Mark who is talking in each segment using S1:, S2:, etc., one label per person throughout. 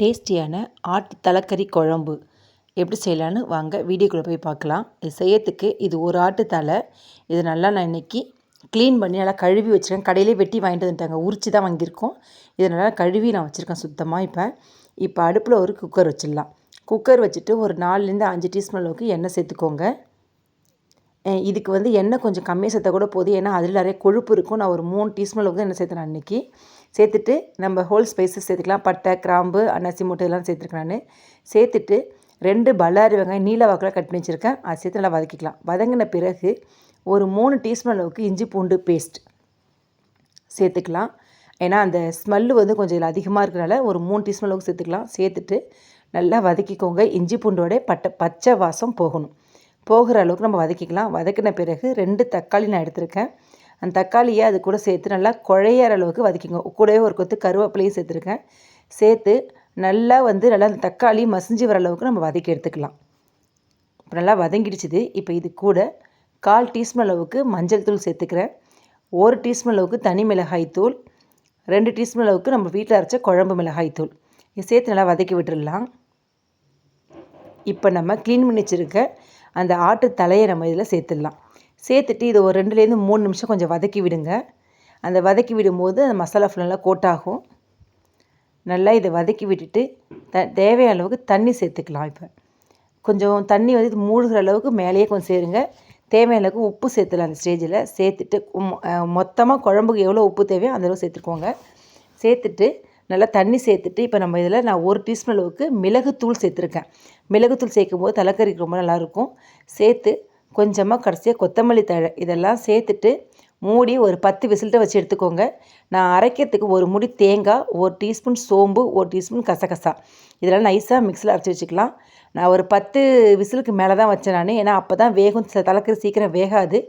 S1: டேஸ்டியான ஆட்டு தலைக்கறி குழம்பு எப்படி செய்யலான்னு வாங்க வீடியோக்குள்ளே போய் பார்க்கலாம். இது செய்யறதுக்கு இது ஒரு ஆட்டு தலை. இது நல்லா நான் இன்றைக்கி க்ளீன் பண்ணி நல்லா கழுவி வச்சுருக்கேன். கடையிலே வெட்டி வாங்கிட்டு வந்துட்டாங்க. உரிச்சு தான் வாங்கியிருக்கோம். இதை நல்லா கழுவி நான் வச்சுருக்கேன் சுத்தமாக இப்போ. இப்போ அடுப்பில் ஒரு குக்கர் வச்சிடலாம். குக்கர் வச்சுட்டு ஒரு நாலுலேருந்து அஞ்சு டீஸ்பூன் அளவுக்கு எண்ணெய் சேர்த்துக்கோங்க. இதுக்கு வந்து எண்ணெய் கொஞ்சம் கம்மியாக சேர்த்தா கூட போதும். ஏன்னா அதில் நிறைய கொழுப்பு இருக்கும். நான் ஒரு மூணு டீஸ்பூன் அளவுக்கு தான் எண்ணெய் சேர்த்தேன் அன்றைக்கி சேர்த்துட்டு நம்ம ஹோல் ஸ்பைசஸ் சேர்த்துக்கலாம். பட்டை கிராம்பு அன்னாசி மூட்டை எல்லாம் சேர்த்துருக்கேன் நான். சேர்த்துட்டு ரெண்டு பல்லாரி வெங்காயம் நீல வாக்கில் கட் பண்ணி வச்சுருக்கேன். அதை சேர்த்து நல்லா வதக்கிக்கலாம். வதங்கின பிறகு ஒரு மூணு டீஸ்பூன் அளவுக்கு இஞ்சி பூண்டு பேஸ்ட் சேர்த்துக்கலாம். ஏன்னா அந்த ஸ்மெல்லு வந்து கொஞ்சம் இதில் அதிகமாக இருக்கிறனால ஒரு மூணு டீஸ்பூன் அளவுக்கு சேர்த்துக்கலாம். சேர்த்துட்டு நல்லா வதக்கிக்கோங்க. இஞ்சி பூண்டோட பட்டை பச்சை வாசம் போகணும். போகிற அளவுக்கு நம்ம வதக்கிக்கலாம். வதக்கின பிறகு ரெண்டு தக்காளி நான் எடுத்திருக்கேன். அந்த தக்காளியை அது கூட சேர்த்து நல்லா குழையிற அளவுக்கு வதக்கிங்க. கூடவே ஒரு கொத்து கருவேப்பிலையும் சேர்த்துருக்கேன். சேர்த்து நல்லா வந்து நல்லா அந்த தக்காளி மசிஞ்சு வர அளவுக்கு நம்ம வதக்கி எடுத்துக்கலாம். இப்போ நல்லா வதங்கிடுச்சுது. இப்போ இது கூட கால் டீஸ்பூன் அளவுக்கு மஞ்சள் தூள் சேர்த்துக்கிறேன். ஒரு டீஸ்பூன் அளவுக்கு தனி மிளகாய் தூள். ரெண்டு டீஸ்பூன் அளவுக்கு நம்ம வீட்டில் அரைச்ச குழம்பு மிளகாய் தூள். இது சேர்த்து நல்லா வதக்கி விட்டுடலாம். இப்போ நம்ம க்ளீன் பண்ணி வச்சுருக்க அந்த ஆட்டு தலையை நம்ம இதில் சேர்த்துடலாம். சேர்த்துட்டு இது ஒரு ரெண்டுலேருந்து மூணு நிமிஷம் கொஞ்சம் வதக்கி விடுங்க. அந்த வதக்கி விடும்போது அந்த மசாலா ஃபுல்லாக கோட் ஆகும். நல்லா இதை வதக்கி விட்டுட்டு த தேவையான அளவுக்கு தண்ணி சேர்த்துக்கலாம் இப்போ. கொஞ்சம் தண்ணி வந்து இது மூழ்கிற அளவுக்கு மேலேயே கொஞ்சம் சேருங்க. தேவையான அளவுக்கு உப்பு சேர்த்துலாம் அந்த ஸ்டேஜில் சேர்த்துட்டு மொத்தமாக குழம்புக்கு எவ்வளோ உப்பு தேவையோ அந்தளவு சேர்த்துக்கோங்க. சேர்த்துட்டு நல்லா தண்ணி சேர்த்துட்டு இப்போ நம்ம இதில் நான் ஒரு டீஸ்பூன் அளவுக்கு மிளகுத்தூள் சேர்த்துருக்கேன். மிளகுத்தூள் சேர்க்கும் போது தலைக்கறிக்கு ரொம்ப நல்லாயிருக்கும் சேர்த்து கொஞ்சமாக கடைசியாக கொத்தமல்லி தழை இதெல்லாம் சேர்த்துட்டு மூடி ஒரு பத்து விசில்கிட்ட வச்சு எடுத்துக்கோங்க. நான் அரைக்கிறதுக்கு ஒரு முடி தேங்காய் ஒரு டீஸ்பூன் சோம்பு ஒரு டீஸ்பூன் கசகசா. இதெல்லாம் நைஸாக மிக்ஸில் அரைச்சி வச்சுக்கலாம். நான் ஒரு பத்து விசிலுக்கு மேலே தான் வச்சேன் நான். ஏன்னா அப்போ தான் வேகும். சில தலைக்கறி சீக்கிரம் வேகாது.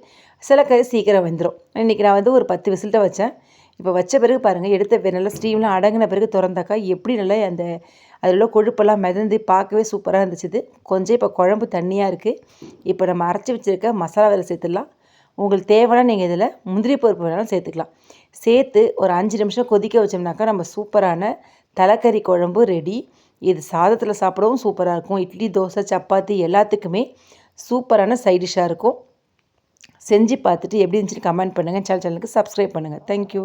S1: சில கறி சீக்கிரம் வெந்துடும் இன்றைக்கி நான் வந்து ஒரு பத்து விசில்கிட்ட வச்சேன். இப்போ வச்ச பிறகு பாருங்கள் எடுத்த நல்லா ஸ்டீம்லாம் அடங்கின பிறகு திறந்தாக்கா எப்படி நல்லா அந்த அதில் உள்ள கொழுப்பெல்லாம் மிதந்து பார்க்கவே சூப்பராக இருந்துச்சு கொஞ்சம் இப்போ குழம்பு தண்ணியாக இருக்குது இப்போ நம்ம அரைச்சி வச்சுருக்க மசாலா வேலை சேர்த்துடலாம். உங்களுக்கு தேவைன்னா நீங்கள் இதில் முந்திரி பருப்பு வேணாலும் சேர்த்துக்கலாம். சேர்த்து ஒரு அஞ்சு நிமிஷம் கொதிக்க வச்சோம்னாக்கா நம்ம சூப்பரான தலைக்கறி குழம்பு ரெடி இது சாதத்தில் சாப்பிடவும் சூப்பராக இருக்கும். இட்லி தோசை சப்பாத்தி எல்லாத்துக்குமே சூப்பரான சைடிஷாக இருக்கும். செஞ்சு பார்த்துட்டு எப்படி இருந்துச்சுன்னு கமெண்ட் பண்ணுங்கள் சேனல் சேனலுக்கு சப்ஸ்கிரைப் பண்ணுங்கள் தேங்க்யூ